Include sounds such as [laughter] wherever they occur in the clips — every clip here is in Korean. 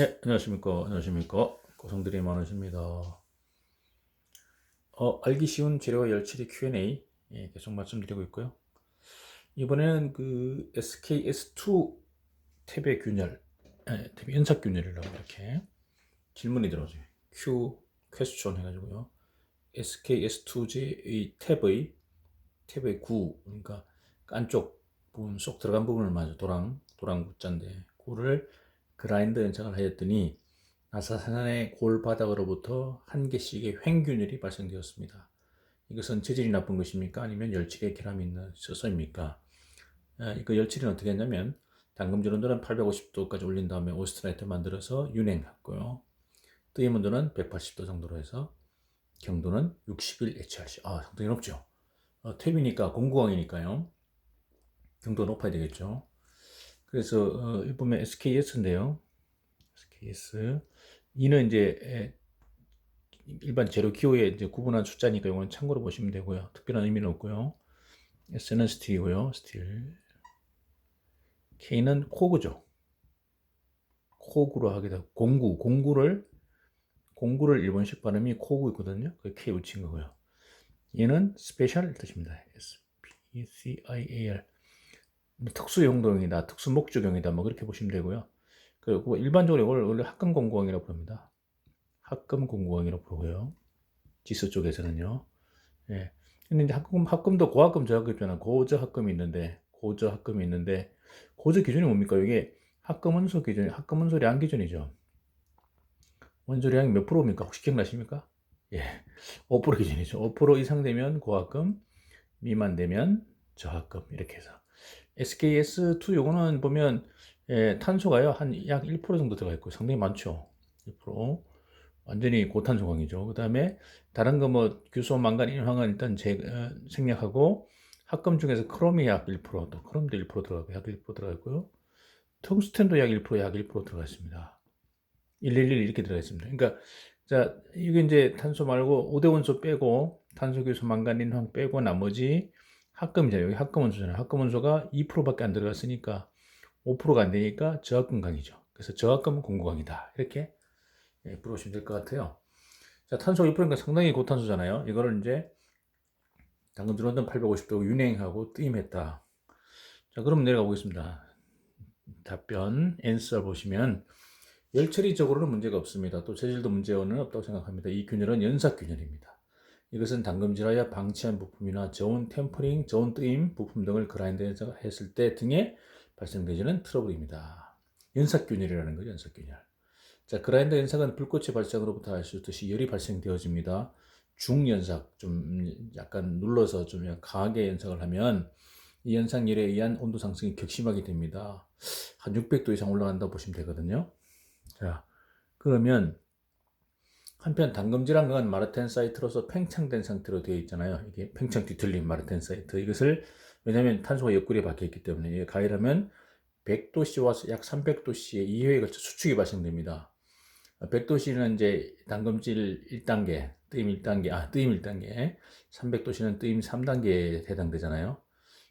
네, 안녕하십니까. 안녕하십니까. 고성들이 많으십니다. 어, 알기 쉬운 재료와 열처리 Q&A 예, 계속 말씀드리고 있고요. 이번에는 그 SKS2 탭의 균열, 예, 탭의 연삭 균열이라고 이렇게 질문이 들어오죠. Q 퀘스천 해가지고요. SKS2의 탭의 탭의 구, 그러니까 안쪽 부분 쏙 들어간 부분을 말이죠. 도랑, 도랑 구자인데, 구를 그라인더 연착을 하였더니 나사산의 골 바닥으로부터 한 개씩의 횡균열이 발생되었습니다. 이것은 체질이 나쁜 것입니까? 아니면 열칠의 결함이 있어서입니까? 아, 이거 열칠은 어떻게 했냐면 당금질 온도는 850도까지 올린 다음에 오스트라이트 만들어서 윤행했고요. 뜨임 온도는 180도 정도로 해서 경도는 60일 HRC. 아, 상당히 높죠. 어, 탭이니까 공구광이니까요. 경도 높아야 되겠죠. 그래서 어, 이 보면 SKS인데요. SKS 이는 이제 일반 제로 기호에 이제 구분한 숫자니까 이건 참고로 보시면 되고요. 특별한 의미는 없고요. S는 스틸이고요. 스틸. K는 코그죠. 코그로 하게 되고 공구, 공구를 공구를 일본식 발음이 코그거든요. 그 K 붙인 거고요. 얘는 스페셜 뜻입니다. S P C I A R. 특수 용도형이다, 특수 목적형이다, 뭐 그렇게 보시면 되고요. 그리고 일반적으로 이걸 원래 합금 공구항이라고 부릅니다. 합금 공구항이라고 부르고요. 지수 쪽에서는요. 예. 근데 이제 합금, 합금도 고합금, 저합금 있잖아. 고저 합금이 있는데, 고저 합금이 있는데, 고저 기준이 뭡니까? 이게 합금 원소 기준, 합금 원소량 기준이죠. 원소량이 몇 프로입니까? 혹시 기억나십니까? 예. 5% 기준이죠. 5% 이상 되면 고합금, 미만 되면 저합금, 이렇게 해서. SKS2 요거는 보면 예, 탄소가요 한 약 1% 정도 들어가 있고 상당히 많죠. 1% 완전히 고탄 소광이죠. 그 다음에 다른 거 뭐 규소 망간 인황은 일단 제, 어, 생략하고 합금 중에서 크롬이 약 1%또 크롬도 1% 들어가고 약 1% 들어가 있고요. 텅스텐도 약 1%, 약 1% 들어가 있습니다. 111 이렇게 들어가 있습니다. 그러니까 자 이게 이제 탄소 말고 5대 원소 빼고 탄소 규소 망간 인황 빼고 나머지 합금이잖아요. 여기 합금 원소잖아요. 합금 원소가 2%밖에 안 들어갔으니까 5%가 안 되니까 저합금 강이죠. 그래서 저합금은 공구강이다. 이렇게 예, 부르시면 될 것 같아요. 자, 탄소 1%니까 상당히 고탄소잖아요. 이거를 이제 당근 들어왔던 850도 윤행하고 뜨임했다. 자, 그럼 내려가 보겠습니다. 답변, 앤서 보시면 열처리적으로는 문제가 없습니다. 또 재질도 문제는 없다고 생각합니다. 이 균열은 연삭균열입니다. 이것은 당금질하여 방치한 부품이나 저온 템퍼링, 저온 뜨임 부품 등을 그라인드해서 했을 때 등에 발생되지는 트러블입니다. 연삭균열이라는 거죠, 연삭균열. 자, 그라인더 연삭은 불꽃의 발생으로부터 알 수 있듯이 열이 발생되어집니다. 중연삭, 좀 약간 눌러서 좀 강하게 연삭을 하면 이 연삭열에 의한 온도 상승이 격심하게 됩니다. 한 600도 이상 올라간다고 보시면 되거든요. 자, 그러면 한편 당금질한 건 마르텐 사이트로서 팽창된 상태로 되어 있잖아요. 이게 팽창 뒤틀린 마르텐 사이트. 이것을 왜냐하면 탄소가 옆구리에 박혀 있기 때문에 가열하면 100도씨와 약 300도씨의 이회에 걸쳐 수축이 발생됩니다. 100도씨는 이제 당금질 1단계, 뜨임 1단계, 아, 뜨임 1단계, 300도씨는 뜨임 3단계에 해당되잖아요.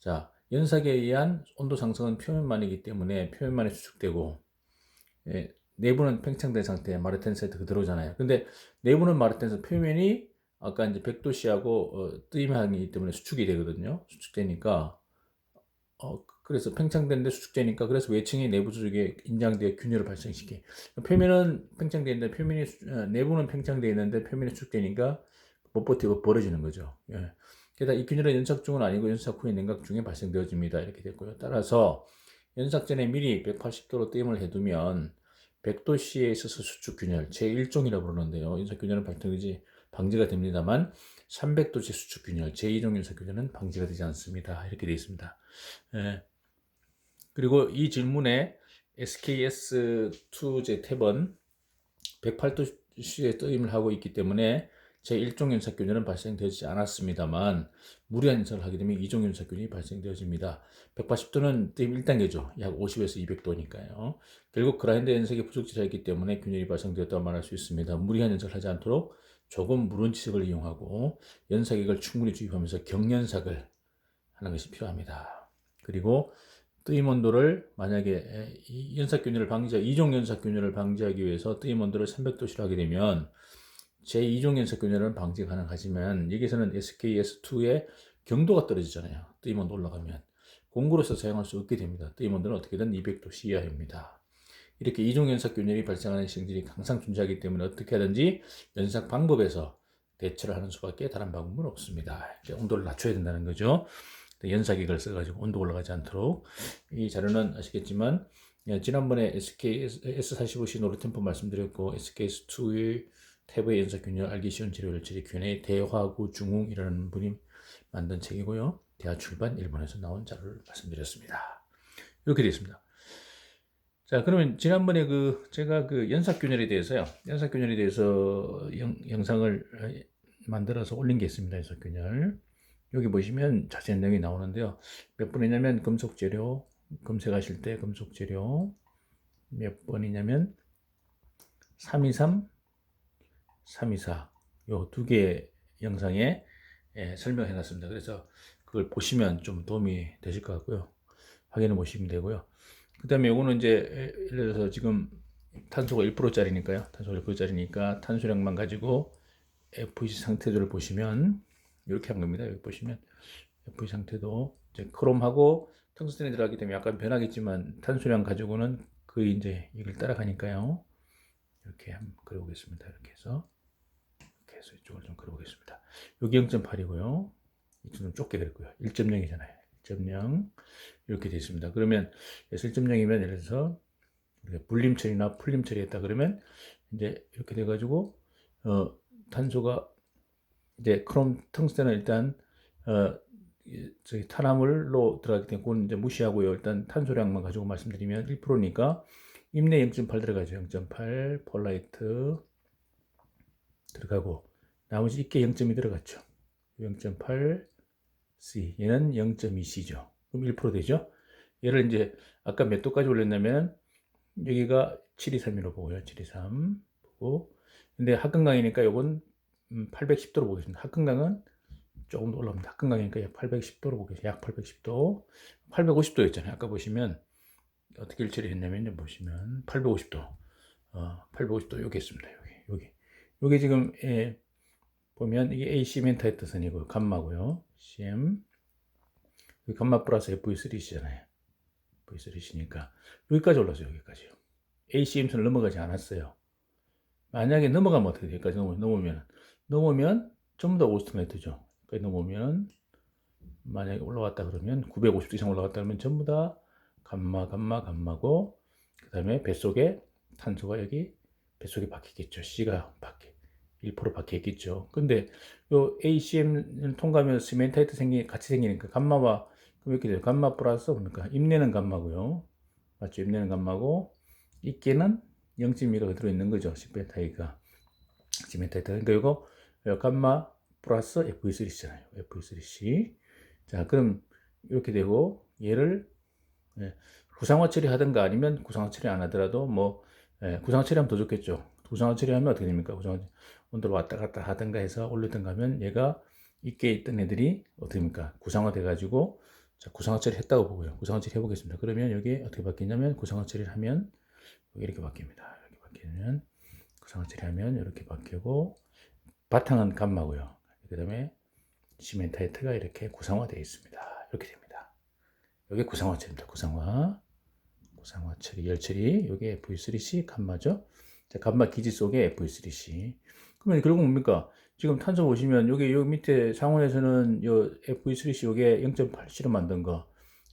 자, 연삭에 의한 온도 상승은 표면만이기 때문에 표면만이 수축되고, 예, 내부는 팽창된 상태 마르텐 사이트 그대로잖아요. 근데 내부는 마르텐스 표면이 아까 이제 100도씨하고 어, 뜨임하기 때문에 수축이 되거든요. 수축되니까 어, 그래서 팽창된데 수축되니까 그래서 외층이 내부 조직에 인장되어 균열을 발생시키. 표면은 팽창되어 있는데 표면이 어, 내부는 팽창되어 있는데 표면이 수축되니까 못 버티고 벌어지는 거죠. 예. 게다가 이 균열은 연삭 중은 아니고 연삭 후에 냉각 중에 발생되어집니다. 이렇게 됐고요. 따라서 연삭 전에 미리 180도로 뜨임을 해두면 100도씨에 있어서 수축균열 제1종이라고 부르는데요. 인사균열은 발생되지 방지가 됩니다만 300도씨 수축균열 제2종 인사균열은 방지가 되지 않습니다. 이렇게 되어 있습니다. 예. 그리고 이 질문에 SKS2 제 탭은 108도씨에 뜨임을 하고 있기 때문에 제1종 연사균열은 발생되지 않았습니다만 무리한 연사를 하게 되면 2종 연사균이 발생되어집니다. 180도는 띠임 1단계죠. 약 50에서 200도니까요. 결국 그라인더 연색이 부족지자이기 때문에 균열이 발생되었다고 말할 수 있습니다. 무리한 연삭을 하지 않도록 조금 무른 지석을 이용하고 연삭액을 충분히 주입하면서 경연삭을 하는 것이 필요합니다. 그리고 뜨임 온도를 만약에 에, 이 연삭균열을 방지, 이종 연삭균열을 방지하기 위해서 뜨임 온도를 300도씨로 하게 되면 제2종 연삭균열은 방지 가능하지만 여기서는 SKS2의 경도가 떨어지잖아요. 뜨임 온도 올라가면 공구로서 사용할 수 없게 됩니다. 뜨임 온도는 어떻게든 200도 이하입니다. 이렇게 이종 연삭균열이 발생하는 시행들이 항상 존재하기 때문에 어떻게 하든지 연삭 방법에서 대처를 하는 수밖에 다른 방법은 없습니다. 온도를 낮춰야 된다는 거죠. 연사기를 써가지고 온도 올라가지 않도록 이 자료는 아시겠지만 예, 지난번에 SK S45C 노르템포 말씀드렸고 SKS2의 태브의 연사균열 알기 쉬운 열처리 Q&A 대화구 중웅이라는 분이 만든 책이고요. 대화 출판 일본에서 나온 자료를 말씀드렸습니다. 이렇게 되어 있습니다. 자, 그러면 지난번에 그 제가 그 연삭균열에 대해서요. 연삭균열에 대해서 영, 영상을 만들어서 올린 게 있습니다. 연삭균열. 여기 보시면 자세한 내용이 나오는데요. 몇 번이냐면 금속 재료 검색하실 때 금속 재료 몇 번이냐면 323, 324 요 두개 영상에 예, 설명해 놨습니다. 그래서 그걸 보시면 좀 도움이 되실 것 같고요. 확인해 보시면 되고요. 그 다음에 요거는 이제 예를 들어서 지금 탄소가 1%짜리니까요. 탄소가 1%짜리니까 탄소량만 가지고 FEC 상태들을 보시면 이렇게 한 겁니다. 여기 보시면 FE 상태도 이제 크롬하고 텅스텐이 들어가기 때문에 약간 변하겠지만 탄소량 가지고는 거의 이제 이걸 따라가니까요. 이렇게 한번 그려보겠습니다. 이렇게 해서 해서 이쪽을 좀 그려보겠습니다. 여기 0.8이고요. 이쪽 좀 좁게 그렸고요. 1.0이잖아요. 1.0 이렇게 되어 있습니다. 그러면 1.0이면 예를 들어서 불림 처리나 풀림 처리했다 그러면 이제 이렇게 돼 가지고 어 탄소가 이제 크롬 텅스텐은 일단 어 저기 탄화물로 들어가기 때문에 그건 이제 무시하고요. 일단 탄소량만 가지고 말씀드리면 1%니까 임내 0.8 들어가죠. 0.8 폴라이트 들어가고 나머지 이게 0.2 들어갔죠. 0.8 C 얘는 0.2C죠. 그럼 1% 되죠. 얘를 이제 아까 몇 도까지 올렸냐면 여기가 723이라고 보고요. 723 보고 근데 합금강이니까 요건 810도로 보겠습니다. 합금강은 조금 더 올라옵니다. 합금강이니까 약 810도로 보겠습니다. 약 810도 850도였잖아요. 아까 보시면 어떻게 처리했냐면 보시면 850도 어, 850도 여기 있습니다. 여기 여기 여기 지금 예, 보면 이게 AC 멘타의 뜻은 이고 감마고요. CM 감마 플러스 FV3C잖아요. V3C니까 여기까지 올랐어요. 여기까지요. ACM선을 넘어가지 않았어요. 만약에 넘어가면 어떻게 돼요? 여기까지 넘어, 넘으면 넘으면 좀더 오스트메트죠. 여기까지 넘으면 만약에 올라왔다 그러면 950도 이상 올라갔다 그러면 전부 다 감마 감마 감마고 그 다음에 뱃속에 탄소가 여기 뱃속에 박히겠죠. C가 박히 1% 박혀있겠죠. 근데 요 ACM을 통과하면 시멘타이트 생기 같이 생기니까 감마와 이렇게 돼요. 감마 플러스 뭡니까? 입내는 감마고요. 맞죠? 입내는 감마고 입계는 0.2가 들어있는 거죠. 시멘타이가 시멘타이트. 그러니까 이거 감마 플러스 FE3C잖아요. FE3C. 자, 그럼 이렇게 되고 얘를 예, 구상화 처리하든가 아니면 구상화 처리 안 하더라도 뭐 예, 구상화 처리하면 더 좋겠죠. 구상화 처리하면 어떻게 됩니까? 구상화 온도를 왔다 갔다 하든가 해서 올리든가 하면 얘가 있게 있던 애들이 어떻게 됩니까? 구상화 돼가지고 자, 구상화 처리 했다고 보고요. 구상화 처리 해보겠습니다. 그러면 여기 어떻게 바뀌냐면 구상화 처리를 하면 이렇게 바뀝니다. 이렇게 바뀌면 구상화 처리하면 이렇게 바뀌고 바탕은 감마고요. 그 다음에 시멘타이트가 이렇게 구상화되어 있습니다. 이렇게 됩니다. 여기 구상화 처리입니다. 구상화. 구상화 처리, 열 처리. 여기 V3C 감마죠. 자, 감마 기지 속에 V3C. 그러면 결국 뭡니까? 지금 탄소 보시면 여기 요 밑에 상온에서는 요 FE3C 요게 0.8C로 만든 거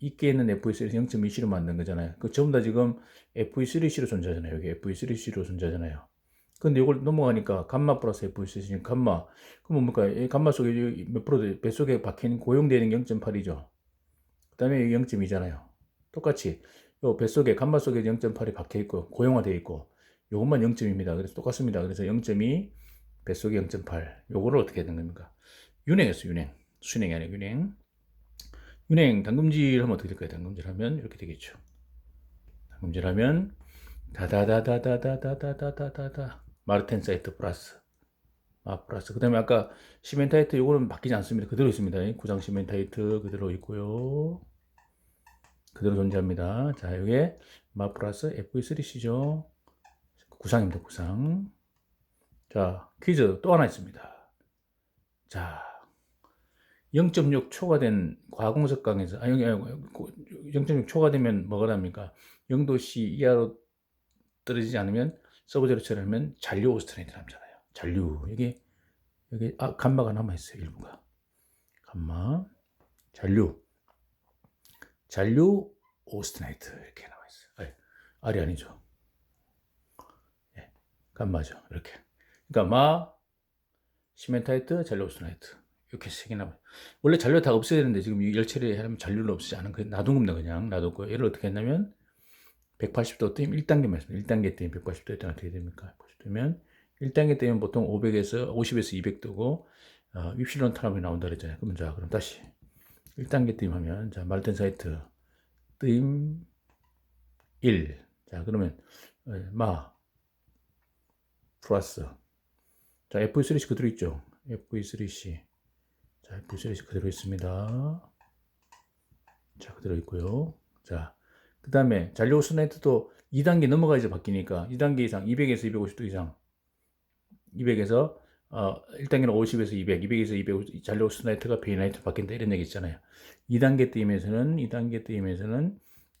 있게 있는 FE3C 0.2C로 만든 거잖아요. 그 전부 다 지금 FE3C로 존재하잖아요. 여기 FE3C로 존재하잖아요. 근데 이걸 넘어가니까 감마 플러스 FE3C 감마 그럼 뭡니까? 이 감마 속에 몇 프로 뱃속에 박힌 고용되어 있는 0.8이죠. 그 다음에 0.2잖아요. 똑같이 요 뱃속에 감마 속에 0.8이 박혀 있고 고용화되어 있고 요것만 0.2입니다. 그래서 똑같습니다. 그래서 0.2 뱃속에 0.8 요거를 어떻게 해야 되는 겁니까? 윤행했어 윤행 순행이 아니라 윤행 윤행 당금질 하면 어떻게 될까요? 당금질 하면 이렇게 되겠죠 당금질 하면 다다다다다다다다다다 마르텐 사이트 플러스 아 플러스 그 다음에 아까 시멘타이트 요거는 바뀌지 않습니다 그대로 있습니다 구장 시멘타이트 그대로 있고요 그대로 존재합니다. 자, 이게 마 플러스 FV3C죠. 구상입니다. 구상. 자, 퀴즈 또 하나 있습니다. 자, 0.6 초과된 과공석 강에서 아, 0.6 초과되면 뭐가 납니까? 0도씨 이하로 떨어지지 않으면 서브제로 처리하면 잔류 오스트레이트 남잖아요. 잔류. 여기 여기 아 감마가 남아 있어요. 일부가. 감마. 잔류. 잔류 오스트나이트 이렇게 나와 있어요. 아니, 알이 아니죠. 예, 감마죠. 이렇게. 그러니까 마 시멘타이트, 잔류 오스트나이트 이렇게 세 개 나와요. 원래 잔류 다 없애야 되는데 지금 열처리 하면 잔류를 없애지 않은 그 놔둔 겁니다. 그냥 놔뒀고 얘를 어떻게 했냐면 180도 뜨면 1단계 말씀. 1단계 뜨면 180도 뜨면 어떻게 됩니까? 180도면 1단계 뜨면 보통 500에서 50에서 200 뜨고 어, 윕실론 탄압이 나온다 그랬잖아요. 그러면 자, 그럼 다시 1단계 뜨임 하면 자, 말텐 사이트 뜨임 1. 자, 그러면 어, 마 플러스 자, FV3C 그대로 있죠. FV3C 자, FV3C 그대로 있습니다. 자, 그대로 있고요. 자, 그 다음에 잔류 스나이트도 2단계 넘어가야지 바뀌니까 2단계 이상 200에서 250도 이상 200에서 어, 1단계는 50에서 200, 200에서 250 잔류 스나이트가 베이나이트 바뀐다 이런 얘기 있잖아요. 2단계 뜨임에서는 2단계 뜨임에서는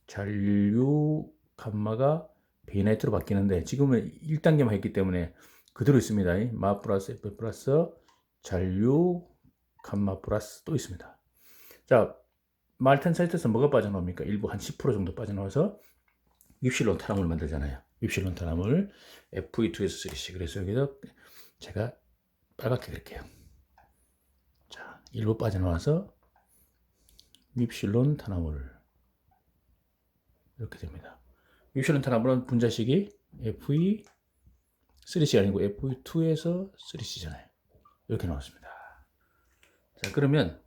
잔류 감마가 베이나이트로 바뀌는데 지금은 1단계만 했기 때문에 그대로 있습니다. 마 플러스 F 플러스 잔류 감마 플러스 또 있습니다. 자, 말텐 사이트에서 뭐가 빠져나옵니까? 일부 한 10% 정도 빠져나와서 윕실론 탄화물 만들잖아요. 윕실론 탄화물 FE2S3C 그래서 여기서 제가 빨갛게 그릴게요. 자, 일부 빠져나와서 윕실론 탄화물 이렇게 됩니다. 윕실론 탄화물은 분자식이 FE3C 아니고 FE2에서 3C잖아요. 이렇게 나왔습니다. 자, 그러면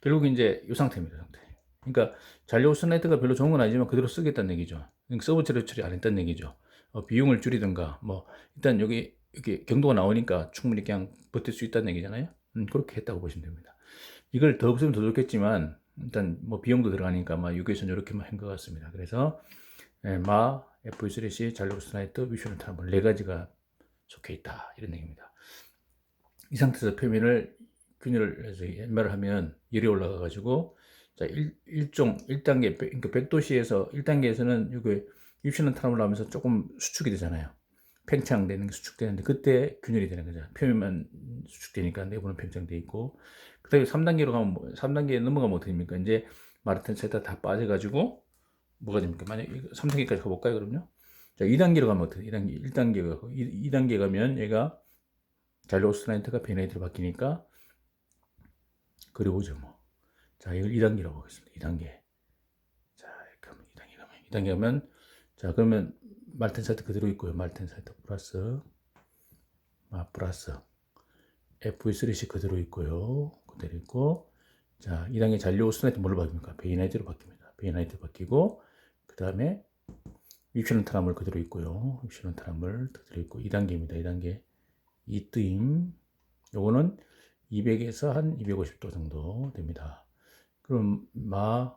결국 이제 이 상태입니다. 상태. 그러니까 잔류 스나이트가 별로 좋은 건 아니지만 그대로 쓰겠다는 얘기죠. 그러니까 서브 재료 처리 안 했다는 얘기죠. 어, 비용을 줄이든가 뭐 일단 여기 이렇게 경도가 나오니까 충분히 그냥 버틸 수 있다는 얘기잖아요. 음, 그렇게 했다고 보시면 됩니다. 이걸 더 없으면 더 좋겠지만 일단 뭐 비용도 들어가니까 막 유교에서 이렇게만 한 것 같습니다. 그래서 예, 마, F3C, 잔류 스나이트, 위슈는 타블 네 가지가 속해 있다 이런 얘기입니다. 이 상태에서 표면을 균열을 해서 연말을 하면 열이 올라가 가지고 자, 일, 일종 1단계 그러니까 100도씨에서 1단계에서는 여기 입시는 탄압을 하면서 조금 수축이 되잖아요. 팽창되는 게 수축되는데 그때 균열이 되는 거죠. 표면만 수축되니까 내부는 팽창돼 있고 그다음에 3단계로 가면 뭐, 3단계에 넘어가면 어떻게 됩니까? 이제 마르텐 세타 다 빠져 가지고 뭐가 됩니까? 만약 3단계까지 가 볼까요, 그럼요? 자, 2단계로 가면 어떻게? 2단계 1단계가 2단계 가면 얘가 잘로스트라이트가 베네이트로 바뀌니까 그려보죠, 뭐. 자, 이걸 2단계라고 하겠습니다. 2단계. 자, 이렇게 하면 2단계 가면, 2단계 가면, 자, 그러면 말텐 사이트 그대로 있고요. 말텐 사이트 플러스, 마 플러스, FV3C 그대로 있고요. 그대로 있고, 자, 2단계 잔류 스나이트 뭘로 바뀝니까? 베이나이트로 바뀝니다. 베이나이트 바뀌고, 그 다음에 윕실론 타람물 그대로 있고요. 윕실론 타람물 그대로 있고, 2단계입니다. 2단계. 이 뜨임. 요거는 200에서 한 250도 정도 됩니다. 그럼 마,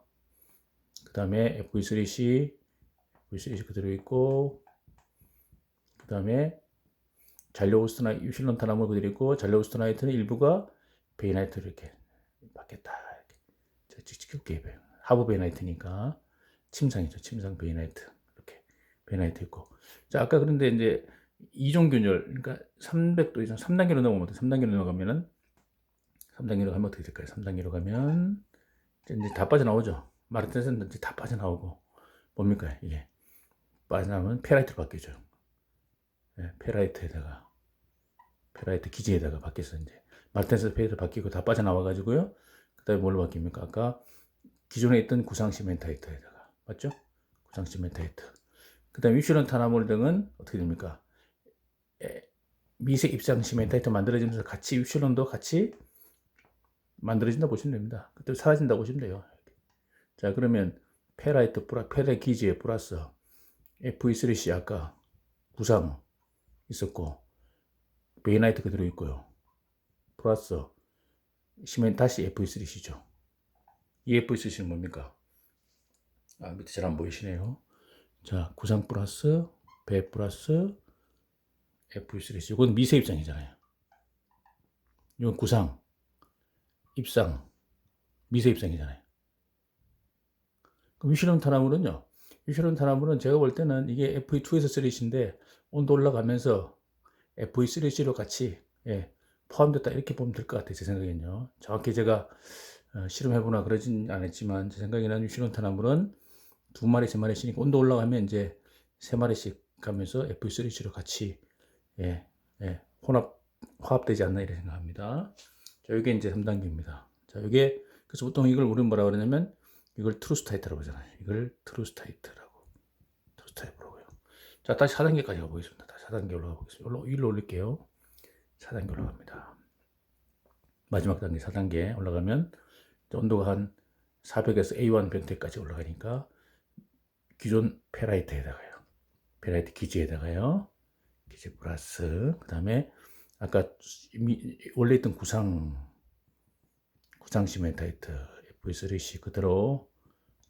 그 다음에 FV3C, FV3C 그대로 있고, 그 다음에 잔료오스트나 유실론 탄화물 그대로 있고, 잔료오스트나이트는 일부가 베이나이트 이렇게 받겠다. 이렇게. 찍찍게 하부 베이나이트니까 침상이죠. 침상 베이나이트. 이렇게 베이나이트 있고. 자, 아까 그런데 이제 이종 균열, 그러니까 300도 이상, 3단계로 넘어가면, 3단계로 넘어가면은 3단계로 가면 어떻게 될까요? 3단계로 가면 이제 다 빠져나오죠. 마르텐스는 이제 다 빠져나오고 뭡니까 이게 빠져나오면 페라이트로 바뀌죠. 네, 페라이트에다가 페라이트 기지에다가 바뀌어서 이제 마르텐스 페라이트 바뀌고 다 빠져나와 가지고요. 그 다음에 뭘로 바뀝니까? 아까 기존에 있던 구상 시멘타이트에다가 맞죠? 구상 시멘타이트. 그 다음에 위슈런 타나몰 등은 어떻게 됩니까? 미색 입상 시멘타이트 만들어지면서 같이 위슈런도 같이 만들어진다 보시면 됩니다. 그때 사라진다 보시면 돼요. 자, 그러면 페라이트 플라, 페라 기지에 플러스 FE3C 아까 구상 있었고, 베이나이트 그대로 있고요. 플러스 시멘 다시 FE3C죠. 이 FE3C는 뭡니까? 아, 밑에 잘 안 보이시네요. 자, 구상 플러스, 배 플러스, F3. 이건 미세 입장이잖아요. 이건 구상, 입상, 미세 입상이잖아요. 그럼 위실론 탄화물은요? 위실론 탄화물은 제가 볼 때는 이게 FE2에서 3C인데 온도 올라가면서 FE3C로 같이 예, 포함됐다 이렇게 보면 될 것 같아요. 제 생각에는요. 정확히 제가 어, 실험해보나 그러진 않았지만 제 생각에는 위실론 탄화물은 두 마리, 세 마리씩 온도 올라가면 이제 세 마리씩 가면서 FE3C로 같이 예, 예, 혼합, 화합되지 않나 이렇게 생각합니다. 자, 이게 이제 3단계입니다. 자, 이게 그래서 보통 이걸 우리는 뭐라 그러냐면 이걸 트루스타이트라고 하잖아요. 이걸 트루스타이트라고. 트루스타이트라고요. 자, 다시 4단계까지 가보겠습니다. 다시 4단계 올라가 보겠습니다. 올라, 위로 올릴게요. 4단계 올라갑니다. 마지막 단계 4단계 올라가면 온도가 한 400에서 A1 변태까지 올라가니까 기존 페라이트에다가요. 페라이트 기지에다가요. 기지 플러스 그 다음에 아까 원래 있던 구상 구상 시멘타이트 V3C 그대로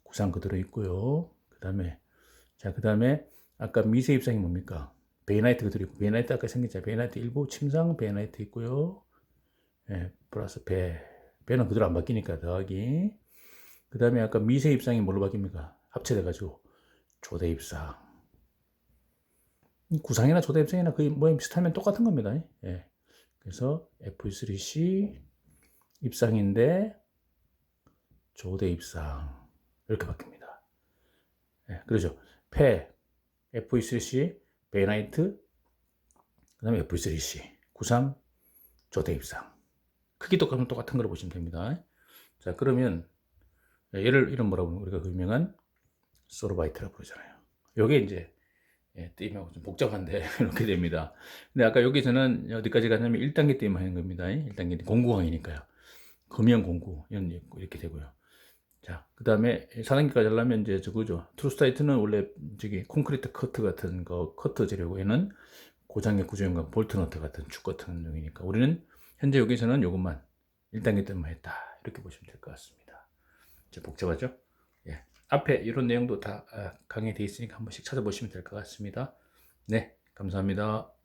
구상 그대로 있고요. 그 다음에 자 그 다음에 아까 미세 입상이 뭡니까? 베이나이트 그대로 있고 베이나이트 아까 생겼잖아요. 베이나이트 일부 침상 베이나이트 있고요. 예, 플러스 배 배는 그대로 안 바뀌니까 더하기 그 다음에 아까 미세 입상이 뭘로 바뀝니까? 합체돼 가지고 조대 입상 구상이나 조대 입상이나 거의 모양 비슷하면 똑같은 겁니다. 예. 그래서 F3C 입상인데 조대 입상 이렇게 바뀝니다. 예, 그러죠. 폐 F3C 베나이트 그 다음에 F3C 구상 조대 입상 크기 똑같으면 똑같은 걸 보시면 됩니다. 자 그러면 얘를 이런 뭐라고 부르면 우리가 그 유명한 소르바이트라고 부르잖아요. 요게 이제 예, 띠임하고 좀 복잡한데 [laughs] 이렇게 됩니다. 근데 아까 여기서는 어디까지 가냐면 1단계 띠임 하는 겁니다. 1단계 공구항이니까요. 금연 공구 이렇게 되고요. 자, 그 다음에 4단계까지 하려면 이제 저거죠. 트루스타이트는 원래 저기 콘크리트 커트 같은 거 커트 재료고 얘는 고장의 구조형과 볼트 너트 같은 축 같은 용이니까 우리는 현재 여기서는 이것만 1단계 때만 했다. 이렇게 보시면 될 것 같습니다. 이제 복잡하죠? 예. 앞에 이런 내용도 다 아, 강의되어 있으니까 한 번씩 찾아보시면 될 것 같습니다. 네, 감사합니다.